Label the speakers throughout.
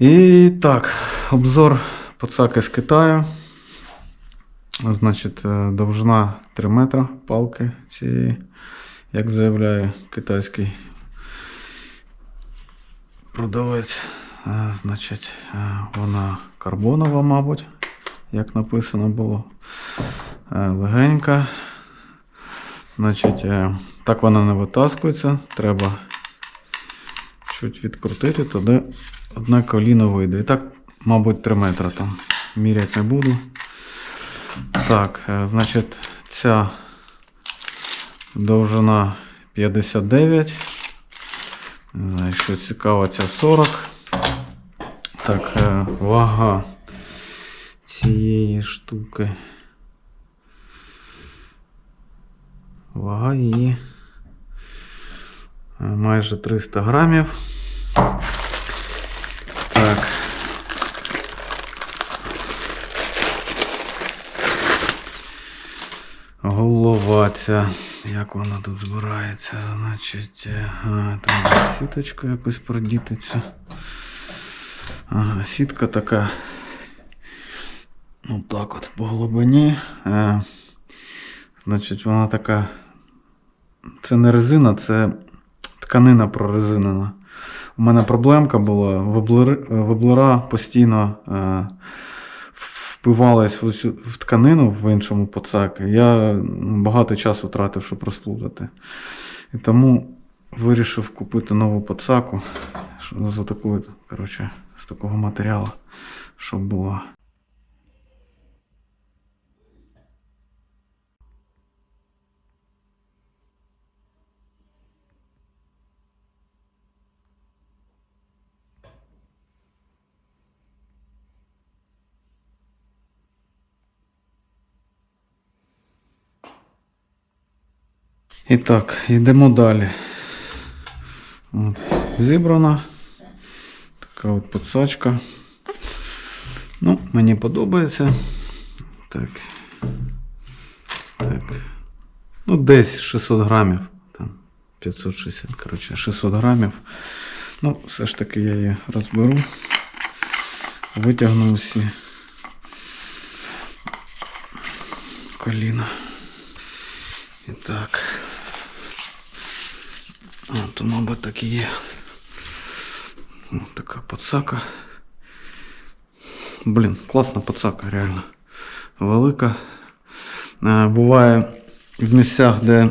Speaker 1: І так, обзор поцаки з Китаю. Значить, е, довжина 3 метра палки цієї, як заявляє китайський продавець. Е, Значить, е, вона карбонова, мабуть, як написано було. Легенька. Значить, так вона не витаскується. Треба чуть відкрутити, тоді одне коліно вийде. І так, мабуть, 3 метри там. Міряти не буду. Так, е, значить, ця довжина 59. Не знаю, Що цікаво, ця 40. Так, е, вага цієї штуки. Вага її е, майже 300 грамів. Так. Голова ця. Як вона тут збирається? Значить, е, там сіточка якось продіти цю. Ага, сітка така. Ну так от по глибині. Е, значить, вона така. Це не резина, це тканина прорезинена. У мене проблемка була, виблери- постійно е, впивалась в, тканину в іншому поцаки, Я багато часу тратив, щоб розплутати. І тому вирішив купити нову поцаку з, коротше, з такого матеріалу, щоб було. І так, йдемо далі. От, зібрана. Така от подсачка. Ну, мені подобається. Так. Так. Ну, десь 600 грамів. Там 560, коротше, 600 грамів. Ну, все ж таки я її розберу. Витягну всі коліна. І так. А, то, мабуть, так і є. О, така подсака. Блін, класна подсака, реально. Велика. Буває в місцях, де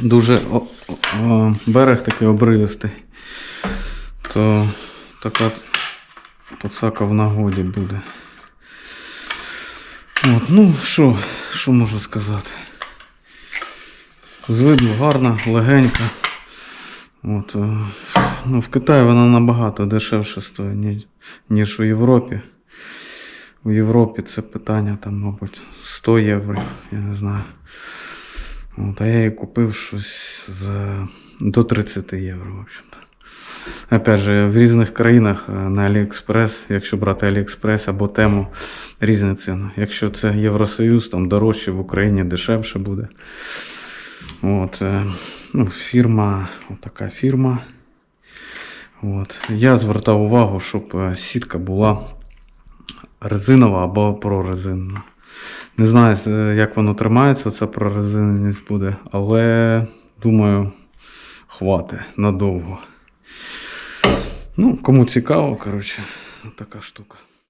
Speaker 1: дуже о- о- берег такий обривистий, то така подсака в нагоді буде. От, ну, що, що можу сказати? З виду гарна, легенька. От, е, ну, в Китаї вона набагато дешевше стоїть, ніж у Європі. У Європі це питання там, мабуть, 100 євро, я не знаю. От, а я її купив щось за до 30 євро, в общем-то. Опять же, в різних країнах е, на Аліекспрес, якщо брати Аліекспрес або тему, різні ціни. Якщо це Євросоюз, там дорожче в Україні дешевше буде. От, е, ну, фірма, така фірма. От. Я звертав увагу, щоб е, сітка була резинова або прорезинена. Не знаю, е, як воно тримається, ця прорезиненість буде, але думаю, хватить надовго. Ну, кому цікаво, коротше, така штука.